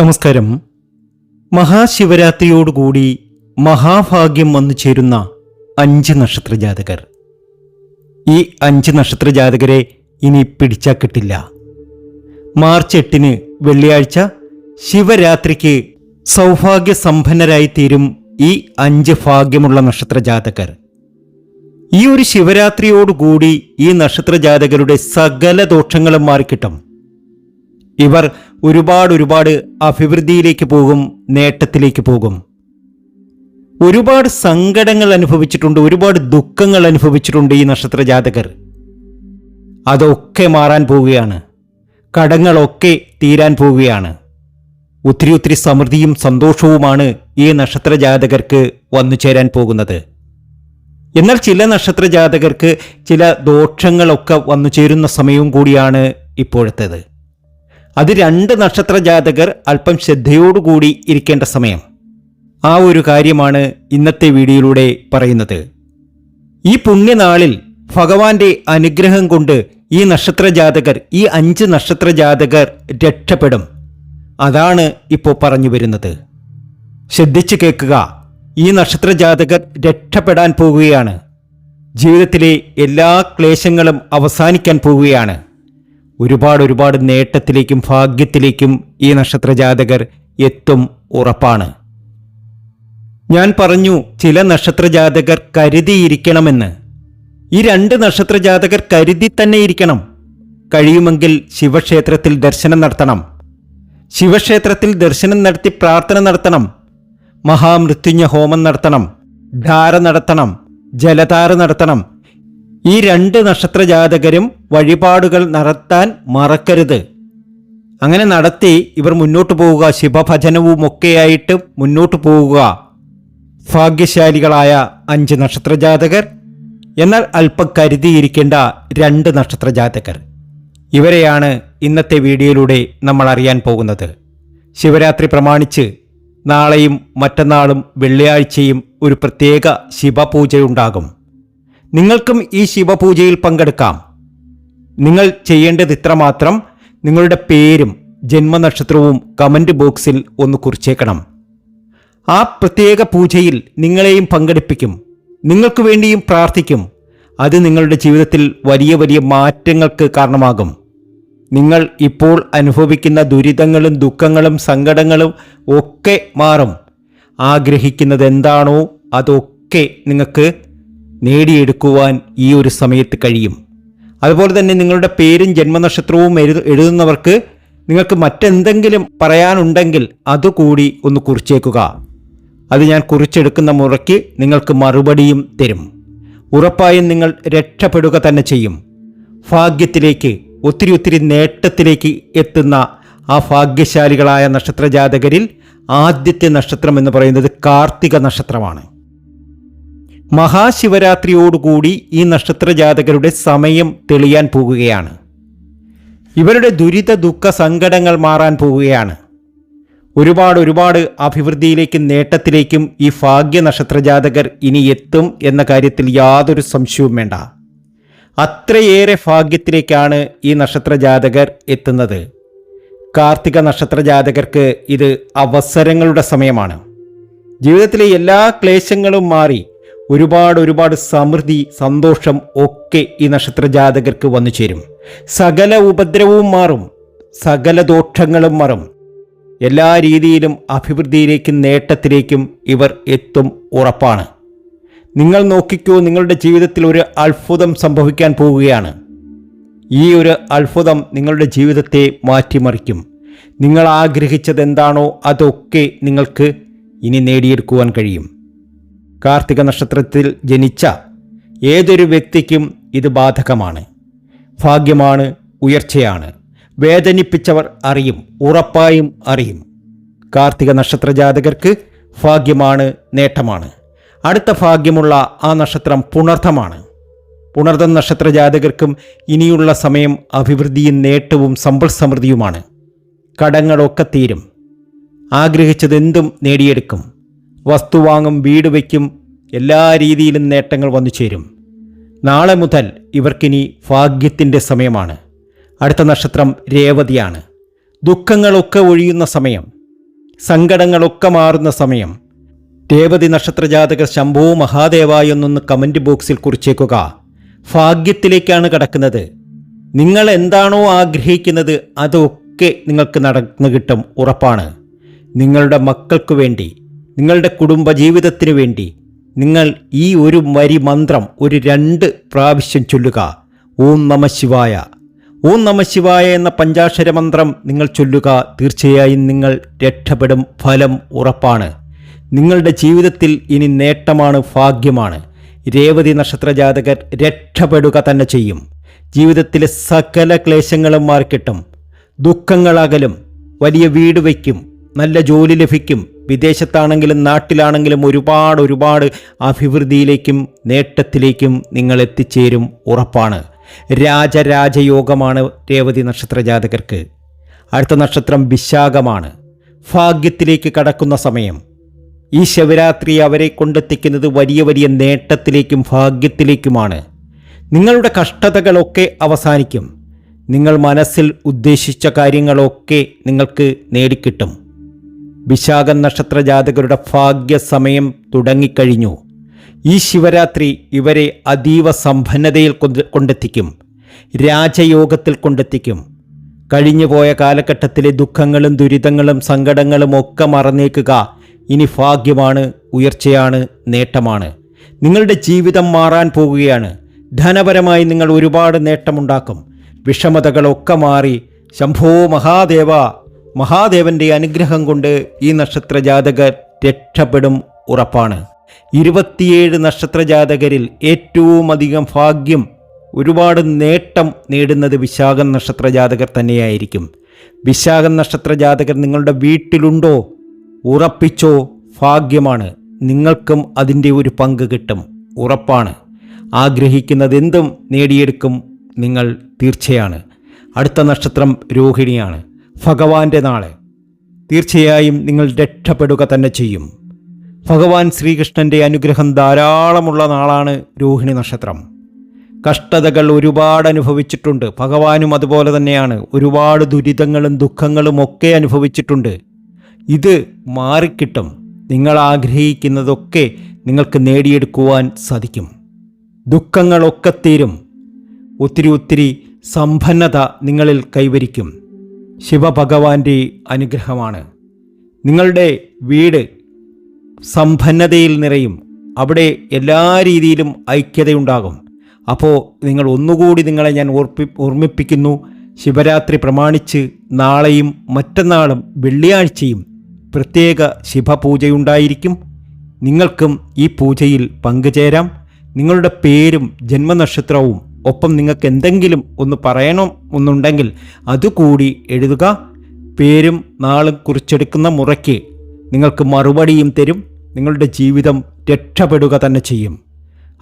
നമസ്കാരം. മഹാശിവരാത്രിയോടുകൂടി മഹാഭാഗ്യം വന്നു ചേരുന്ന അഞ്ച് നക്ഷത്ര ജാതകർ ഈ അഞ്ച് നക്ഷത്ര ജാതകരെ ഇനി പിടിച്ചാ കിട്ടില്ല മാർച്ച് എട്ടിന് വെള്ളിയാഴ്ച ശിവരാത്രിക്ക് സൗഭാഗ്യ സമ്പന്നരായി തീരും ഈ അഞ്ച് ഭാഗ്യമുള്ള നക്ഷത്ര ജാതകർ ഈ ഒരു ശിവരാത്രിയോടുകൂടി ഈ നക്ഷത്ര ജാതകരുടെ സകല ദോഷങ്ങളും മാറിക്കിട്ടും. ഇവർ ഒരുപാട് ഒരുപാട് അഭിവൃദ്ധിയിലേക്ക് പോകും നേട്ടത്തിലേക്ക് പോകും. ഒരുപാട് സങ്കടങ്ങൾ അനുഭവിച്ചിട്ടുണ്ട് ഒരുപാട് ദുഃഖങ്ങൾ അനുഭവിച്ചിട്ടുണ്ട് ഈ നക്ഷത്ര ജാതകർ. അതൊക്കെ മാറാൻ പോവുകയാണ്. കടങ്ങളൊക്കെ തീരാൻ പോവുകയാണ്. ഒത്തിരി ഒത്തിരി സമൃദ്ധിയും സന്തോഷവുമാണ് ഈ നക്ഷത്ര ജാതകർക്ക് വന്നു ചേരാൻ പോകുന്നത്. എന്നാൽ ചില നക്ഷത്ര ജാതകർക്ക് ചില ദോഷങ്ങളൊക്കെ വന്നു ചേരുന്ന സമയവും കൂടിയാണ് ഇപ്പോഴത്തേത്. അത് രണ്ട് നക്ഷത്ര ജാതകർ അല്പം ശ്രദ്ധയോടുകൂടി ഇരിക്കേണ്ട സമയം. ആ ഒരു കാര്യമാണ് ഇന്നത്തെ വീഡിയോയിലൂടെ പറയുന്നത്. ഈ പുണ്യനാളിൽ ഭഗവാന്റെ അനുഗ്രഹം കൊണ്ട് ഈ നക്ഷത്ര ജാതകർ ഈ അഞ്ച് നക്ഷത്ര ജാതകർ രക്ഷപ്പെടും. അതാണ് ഇപ്പോൾ പറഞ്ഞു വരുന്നത്. ശ്രദ്ധിച്ചു കേൾക്കുക. ഈ നക്ഷത്ര ജാതകർ രക്ഷപ്പെടാൻ പോവുകയാണ് ജീവിതത്തിലെ എല്ലാ ക്ലേശങ്ങളും അവസാനിക്കാൻ പോവുകയാണ് ഒരുപാട് ഒരുപാട് നേട്ടത്തിലേക്കും ഭാഗ്യത്തിലേക്കും ഈ നക്ഷത്ര ജാതകർ എത്തും ഉറപ്പാണ്. ഞാൻ പറഞ്ഞു ചില നക്ഷത്ര ജാതകർ കരുതിയിരിക്കണമെന്ന്. ഈ രണ്ട് നക്ഷത്ര ജാതകർ കരുതി തന്നെ ഇരിക്കണം. കഴിയുമെങ്കിൽ ശിവക്ഷേത്രത്തിൽ ദർശനം നടത്തണം. ശിവക്ഷേത്രത്തിൽ ദർശനം നടത്തി പ്രാർത്ഥന നടത്തണം. മഹാമൃത്യുഞ്ജ ഹോമം നടത്തണം. ധാര നടത്തണം. ജലധാര നടത്തണം. ഈ രണ്ട് നക്ഷത്ര ജാതകരും വഴിപാടുകൾ നടത്താൻ മറക്കരുത്. അങ്ങനെ നടത്തി ഇവർ മുന്നോട്ട് പോവുക. ശിവഭജനവും ഒക്കെയായിട്ട് മുന്നോട്ട് പോവുക. ഭാഗ്യശാലികളായ അഞ്ച് നക്ഷത്ര ജാതകർ എന്നാൽ അല്പം കരുതിയിരിക്കേണ്ട രണ്ട് നക്ഷത്ര ജാതകർ ഇവരെയാണ് ഇന്നത്തെ വീഡിയോയിലൂടെ നമ്മൾ അറിയാൻ പോകുന്നത്. ശിവരാത്രി പ്രമാണിച്ച് നാളെയും മറ്റന്നാളും വെള്ളിയാഴ്ചയും ഒരു പ്രത്യേക ശിവപൂജയുണ്ടാകും. നിങ്ങൾക്കും ഈ ശിവപൂജയിൽ പങ്കെടുക്കാം. നിങ്ങൾ ചെയ്യേണ്ടത് ഇത്രമാത്രം. നിങ്ങളുടെ പേരും ജന്മനക്ഷത്രവും കമന്റ് ബോക്സിൽ ഒന്ന് കുറിച്ചേക്കണം. ആ പ്രത്യേക പൂജയിൽ നിങ്ങളെയും പങ്കെടുപ്പിക്കും. നിങ്ങൾക്ക് വേണ്ടിയും പ്രാർത്ഥിക്കും. അത് നിങ്ങളുടെ ജീവിതത്തിൽ വലിയ വലിയ മാറ്റങ്ങൾക്ക് കാരണമാകും. നിങ്ങൾ ഇപ്പോൾ അനുഭവിക്കുന്ന ദുരിതങ്ങളും ദുഃഖങ്ങളും സങ്കടങ്ങളും ഒക്കെ മാറും. ആഗ്രഹിക്കുന്നത് എന്താണോ അതൊക്കെ നിങ്ങൾക്ക് നേടിയെടുക്കുവാൻ ഈ ഒരു സമയത്ത് കഴിയും. അതുപോലെ തന്നെ നിങ്ങളുടെ പേരും ജന്മനക്ഷത്രവും എഴുതു എഴുതുന്നവർക്ക് നിങ്ങൾക്ക് മറ്റെന്തെങ്കിലും പറയാനുണ്ടെങ്കിൽ അതുകൂടി ഒന്ന് കുറിച്ചേക്കുക. അത് ഞാൻ കുറിച്ചെടുക്കുന്ന മുറയ്ക്ക് നിങ്ങൾക്ക് മറുപടിയും തരും. ഉറപ്പായും നിങ്ങൾ രക്ഷപ്പെടുക തന്നെ ചെയ്യും. ഭാഗ്യത്തിലേക്ക് ഒത്തിരി ഒത്തിരി നേട്ടത്തിലേക്ക് എത്തുന്ന ആ ഭാഗ്യശാലികളായ നക്ഷത്രജാതകരിൽ ആദ്യത്തെ നക്ഷത്രം എന്ന് പറയുന്നത് കാർത്തിക നക്ഷത്രമാണ്. മഹാശിവരാത്രിയോടുകൂടി ഈ നക്ഷത്ര ജാതകരുടെ സമയം തെളിയാൻ പോകുകയാണ്. ഇവരുടെ ദുരിത ദുഃഖ സങ്കടങ്ങൾ മാറാൻ പോവുകയാണ് ഒരുപാട് ഒരുപാട് അഭിവൃദ്ധിയിലേക്കും നേട്ടത്തിലേക്കും ഈ ഭാഗ്യ നക്ഷത്ര ജാതകർ ഇനി എത്തും എന്ന കാര്യത്തിൽ യാതൊരു സംശയവും വേണ്ട. അത്രയേറെ ഭാഗ്യത്തിലേക്കാണ് ഈ നക്ഷത്ര ജാതകർ എത്തുന്നത്. കാർത്തിക നക്ഷത്ര ജാതകർക്ക് ഇത് അവസരങ്ങളുടെ സമയമാണ്. ജീവിതത്തിലെ എല്ലാ ക്ലേശങ്ങളും മാറി ഒരുപാട് ഒരുപാട് സമൃദ്ധി സന്തോഷം ഒക്കെ ഈ നക്ഷത്ര ജാതകർക്ക് വന്നു ചേരും. സകല ഉപദ്രവവും മാറും സകല ദോഷങ്ങളും മാറും. എല്ലാ രീതിയിലും അഭിവൃദ്ധിയിലേക്കും നേട്ടത്തിലേക്കും ഇവർ എത്തും ഉറപ്പാണ്. നിങ്ങൾ നോക്കിക്കോ നിങ്ങളുടെ ജീവിതത്തിൽ ഒരു അത്ഭുതം സംഭവിക്കാൻ പോവുകയാണ്. ഈ ഒരു അത്ഭുതം നിങ്ങളുടെ ജീവിതത്തെ മാറ്റിമറിക്കും. നിങ്ങൾ ആഗ്രഹിച്ചത് എന്താണോ അതൊക്കെ നിങ്ങൾക്ക് ഇനി നേടിയെടുക്കുവാൻ കഴിയും. കാർത്തിക നക്ഷത്രത്തിൽ ജനിച്ച ഏതൊരു വ്യക്തിക്കും ഇത് ബാധകമാണ്. ഭാഗ്യമാണ് ഉയർച്ചയാണ്. വേദനിപ്പിച്ചവർ അറിയും ഉറപ്പായും അറിയും. കാർത്തിക നക്ഷത്ര ജാതകർക്ക് ഭാഗ്യമാണ് നേട്ടമാണ്. അടുത്ത ഭാഗ്യമുള്ള ആ നക്ഷത്രം പുണർദ്ധമാണ് പുണർദ്ധ നക്ഷത്ര ജാതകർക്കും ഇനിയുള്ള സമയം അഭിവൃദ്ധിയും നേട്ടവും സമ്പൽ സമൃദ്ധിയുമാണ്. കടങ്ങളൊക്കെ തീരും. ആഗ്രഹിച്ചതെന്തും നേടിയെടുക്കും. വസ്തു വാങ്ങും വീട് വയ്ക്കും എല്ലാ രീതിയിലും നേട്ടങ്ങൾ വന്നു ചേരും. നാളെ മുതൽ ഇവർക്കിനി ഭാഗ്യത്തിന്റെ സമയമാണ്. അടുത്ത നക്ഷത്രം രേവതിയാണ്. ദുഃഖങ്ങളൊക്കെ ഒഴിയുന്ന സമയം. സങ്കടങ്ങളൊക്കെ മാറുന്ന സമയം. രേവതി നക്ഷത്ര ശംഭോ മഹാദേവായ എന്നൊന്ന് കമന്റ് ബോക്സിൽ കുറിച്ചേക്കുക. ഭാഗ്യത്തിലേക്കാണ് കടക്കുന്നത്. നിങ്ങൾ എന്താണോ ആഗ്രഹിക്കുന്നത് അതൊക്കെ നിങ്ങൾക്ക് നടന്നു കിട്ടും ഉറപ്പാണ്. നിങ്ങളുടെ മക്കൾക്ക് വേണ്ടി നിങ്ങളുടെ കുടുംബ ജീവിതത്തിനു വേണ്ടി നിങ്ങൾ ഈ ഒരു വരി മന്ത്രം ഒരു രണ്ട് പ്രാവശ്യം ചൊല്ലുക. ഓം നമ ശിവായ. ഓം നമ ശിവായ എന്ന പഞ്ചാക്ഷര മന്ത്രം നിങ്ങൾ ചൊല്ലുക. തീർച്ചയായും നിങ്ങൾ രക്ഷപ്പെടും ഫലം ഉറപ്പാണ്. നിങ്ങളുടെ ജീവിതത്തിൽ ഇനി നേട്ടമാണ് ഭാഗ്യമാണ്. രേവതി നക്ഷത്ര ജാതകർ രക്ഷപ്പെടുക തന്നെ ചെയ്യും. ജീവിതത്തിലെ സകല ക്ലേശങ്ങളും മാറിക്കിട്ടും. ദുഃഖങ്ങളകലും വലിയ വീട് വയ്ക്കും നല്ല ജോലി ലഭിക്കും വിദേശത്താണെങ്കിലും നാട്ടിലാണെങ്കിലും ഒരുപാട് ഒരുപാട് അഭിവൃദ്ധിയിലേക്കും നേട്ടത്തിലേക്കും നിങ്ങൾ എത്തിച്ചേരും ഉറപ്പാണ്. രാജരാജയോഗമാണ് രേവതി നക്ഷത്ര ജാതകർക്ക്. അടുത്ത നക്ഷത്രം വിശാഖമാണ്. ഭാഗ്യത്തിലേക്ക് കടക്കുന്ന സമയം. ഈ ശിവരാത്രി അവരെ കൊണ്ടെത്തിക്കുന്നത് വലിയ വലിയ നേട്ടത്തിലേക്കും ഭാഗ്യത്തിലേക്കുമാണ്. നിങ്ങളുടെ കഷ്ടതകളൊക്കെ അവസാനിക്കും. നിങ്ങൾ മനസ്സിൽ ഉദ്ദേശിച്ച കാര്യങ്ങളൊക്കെ നിങ്ങൾക്ക് നേടിക്കിട്ടും. വിശാഖ നക്ഷത്ര ജാതകരുടെ ഭാഗ്യസമയം തുടങ്ങിക്കഴിഞ്ഞു. ഈ ശിവരാത്രി ഇവരെ അതീവ സമ്പന്നതയിൽ കൊണ്ട് കൊണ്ടെത്തിക്കും. രാജയോഗത്തിൽ കൊണ്ടെത്തിക്കും. കഴിഞ്ഞുപോയ കാലഘട്ടത്തിലെ ദുഃഖങ്ങളും ദുരിതങ്ങളും സങ്കടങ്ങളും ഒക്കെ മറന്നേക്കുക ഇനി ഭാഗ്യമാണ് ഉയർച്ചയാണ് നേട്ടമാണ്. നിങ്ങളുടെ ജീവിതം മാറാൻ പോകുകയാണ് ധനപരമായി നിങ്ങൾ ഒരുപാട് നേട്ടമുണ്ടാക്കും. വിഷമതകളൊക്കെ മാറി ശംഭോ മഹാദേവ മഹാദേവന്റെ അനുഗ്രഹം കൊണ്ട് ഈ നക്ഷത്ര ജാതകർ രക്ഷപ്പെടും ഉറപ്പാണ്. ഇരുപത്തിയേഴ് നക്ഷത്ര ജാതകരിൽ ഏറ്റവും അധികം ഭാഗ്യം ഒരുപാട് നേട്ടം നേടുന്നത് വിശാഖം നക്ഷത്ര ജാതകർ തന്നെയായിരിക്കും. വിശാഖം നക്ഷത്ര ജാതകർ നിങ്ങളുടെ വീട്ടിലുണ്ടോ? ഉറപ്പിച്ചോ ഭാഗ്യമാണ്. നിങ്ങൾക്കും അതിന്റെ ഒരു പങ്ക് കിട്ടും. ഉറപ്പാണ്. ആഗ്രഹിക്കുന്നതെന്തും നേടിയെടുക്കും നിങ്ങൾ തീർച്ചയാണ്. അടുത്ത നക്ഷത്രം രോഹിണിയാണ്. ഭഗവാന്റെ നാളെ. തീർച്ചയായും നിങ്ങൾ രക്ഷപ്പെടുക തന്നെ ചെയ്യും. ഭഗവാൻ ശ്രീകൃഷ്ണന്റെ അനുഗ്രഹം ധാരാളമുള്ള നാളാണ് രോഹിണി നക്ഷത്രം. കഷ്ടതകൾ ഒരുപാട് അനുഭവിച്ചിട്ടുണ്ട്. ഭഗവാനും അതുപോലെ തന്നെയാണ്. ഒരുപാട് ദുരിതങ്ങളും ദുഃഖങ്ങളും ഒക്കെ അനുഭവിച്ചിട്ടുണ്ട്. ഇത് മാറിക്കിട്ടും. നിങ്ങൾ ആഗ്രഹിക്കുന്നതൊക്കെ നിങ്ങൾക്ക് നേടിയെടുക്കുവാൻ സാധിക്കും. ദുഃഖങ്ങളൊക്കെ തീരും. ഒത്തിരി ഒത്തിരി സമ്പന്നത നിങ്ങളിൽ കൈവരിക്കും. ശിവഭഗവാന്റെ അനുഗ്രഹമാണ്. നിങ്ങളുടെ വീട് സമ്പന്നതയിൽ നിറയും. അവിടെ എല്ലാ രീതിയിലും ഐക്യതയുണ്ടാകും. അപ്പോൾ നിങ്ങൾ ഒന്നുകൂടി നിങ്ങളെ ഞാൻ ഓർപ്പി ഓർമ്മിപ്പിക്കുന്നു. ശിവരാത്രി പ്രമാണിച്ച് നാളെയും മറ്റന്നാളും വെള്ളിയാഴ്ചയും പ്രത്യേക ശിവപൂജയുണ്ടായിരിക്കും. നിങ്ങൾക്കും ഈ പൂജയിൽ പങ്കുചേരാം. നിങ്ങളുടെ പേരും ജന്മനക്ഷത്രവും ഒപ്പം നിങ്ങൾക്ക് എന്തെങ്കിലും ഒന്ന് പറയണം ഒന്നുണ്ടെങ്കിൽ അതുകൂടി എഴുതുക. പേരും നാളും കുറിച്ചെടുക്കുന്ന മുറയ്ക്ക് നിങ്ങൾക്ക് മറുപടിയും തരും. നിങ്ങളുടെ ജീവിതം രക്ഷപ്പെടുക തന്നെ ചെയ്യും.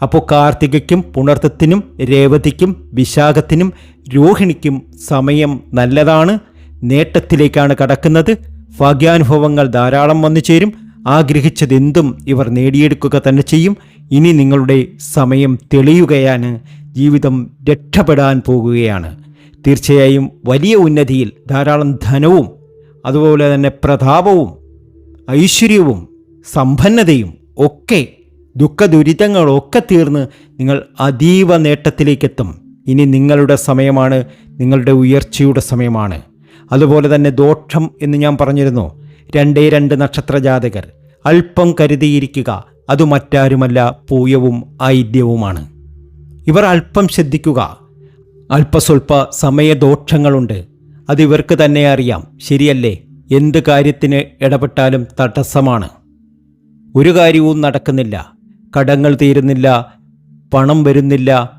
അപ്പോൾ കാർത്തികയ്ക്കും പുണർത്തത്തിനും രേവതിക്കും വിശാഖത്തിനും രോഹിണിക്കും സമയം നല്ലതാണ്. നേട്ടത്തിലേക്കാണ് കടക്കുന്നത്. ഭാഗ്യാനുഭവങ്ങൾ ധാരാളം വന്നു ചേരും. ആഗ്രഹിച്ചതെന്തും ഇവർ നേടിയെടുക്കുക തന്നെ ചെയ്യും. ഇനി നിങ്ങളുടെ സമയം തെളിയുകയാണ് ജീവിതം രക്ഷപ്പെടാൻ പോകുകയാണ്. തീർച്ചയായും വലിയ ഉന്നതിയിൽ ധാരാളം ധനവും അതുപോലെ തന്നെ പ്രതാപവും ഐശ്വര്യവും സമ്പന്നതയും ഒക്കെ ദുഃഖ ദുരിതങ്ങളൊക്കെ തീർന്ന് നിങ്ങൾ അതീവ നേട്ടത്തിലേക്കെത്തും. ഇനി നിങ്ങളുടെ സമയമാണ് നിങ്ങളുടെ ഉയർച്ചയുടെ സമയമാണ്. അതുപോലെ തന്നെ ദോഷം എന്ന് ഞാൻ പറഞ്ഞിരുന്നു. രണ്ടേ രണ്ട് നക്ഷത്ര ജാതകർ അല്പം കരുതിയിരിക്കുക അത് മറ്റാരുമല്ല പൂയവും ഐദ്യവുമാണ് ഇവർ അല്പം ശ്രദ്ധിക്കുക. അല്പസ്വല്പ സമയദോഷങ്ങളുണ്ട്. അത് ഇവർക്ക് തന്നെ അറിയാം. ശരിയല്ലേ? എന്ത് കാര്യത്തിന് ഇടപെട്ടാലും തടസ്സമാണ്. ഒരു കാര്യവും നടക്കുന്നില്ല. കടങ്ങൾ തീരുന്നില്ല. പണം വരുന്നില്ല.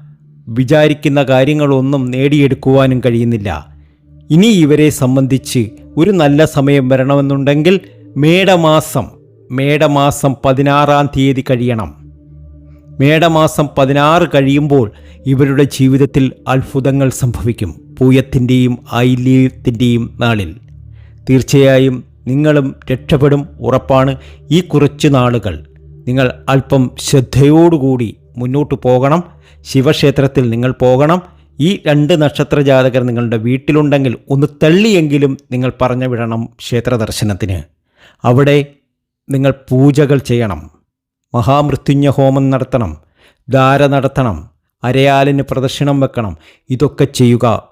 വിചാരിക്കുന്ന കാര്യങ്ങളൊന്നും നേടിയെടുക്കുവാനും കഴിയുന്നില്ല. ഇനി ഇവരെ സംബന്ധിച്ച് ഒരു നല്ല സമയം വരണമെന്നുണ്ടെങ്കിൽ മേടമാസം മേടമാസം പതിനാറാം തീയതി കഴിയണം. മേടമാസം പതിനാറ് കഴിയുമ്പോൾ ഇവരുടെ ജീവിതത്തിൽ അത്ഭുതങ്ങൾ സംഭവിക്കും. പൂയത്തിന്റെയും ഐല്യത്തിന്റെയും നാളിൽ. തീർച്ചയായും നിങ്ങളും രക്ഷപ്പെടും ഉറപ്പാണ് ഈ കുറച്ച് നാളുകൾ. നിങ്ങൾ അല്പം ശ്രദ്ധയോടുകൂടി മുന്നോട്ട് പോകണം. ശിവക്ഷേത്രത്തിൽ നിങ്ങൾ പോകണം. ഈ രണ്ട് നക്ഷത്ര ജാതകർ നിങ്ങളുടെ വീട്ടിലുണ്ടെങ്കിൽ ഒന്ന് തള്ളിയെങ്കിലും നിങ്ങൾ പറഞ്ഞു വിടണം ക്ഷേത്ര ദർശനത്തിന് അവിടെ നിങ്ങൾ പൂജകൾ ചെയ്യണം. മഹാമൃത്യുഞ്ജ ഹോമം നടത്തണം ധാര നടത്തണം അരയാലിന് പ്രദക്ഷിണം വെക്കണം. ഇതൊക്കെ ചെയ്യുക.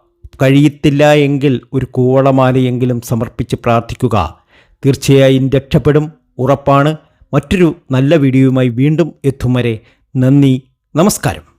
കഴിയത്തില്ല എങ്കിൽ ഒരു കൂവളമാലയെങ്കിലും സമർപ്പിച്ച് പ്രാർത്ഥിക്കുക. തീർച്ചയായും രക്ഷപ്പെടും. ഉറപ്പാണ്. മറ്റൊരു നല്ല വീഡിയോയുമായി വീണ്ടും എത്തും വരെ നന്ദി. നമസ്കാരം.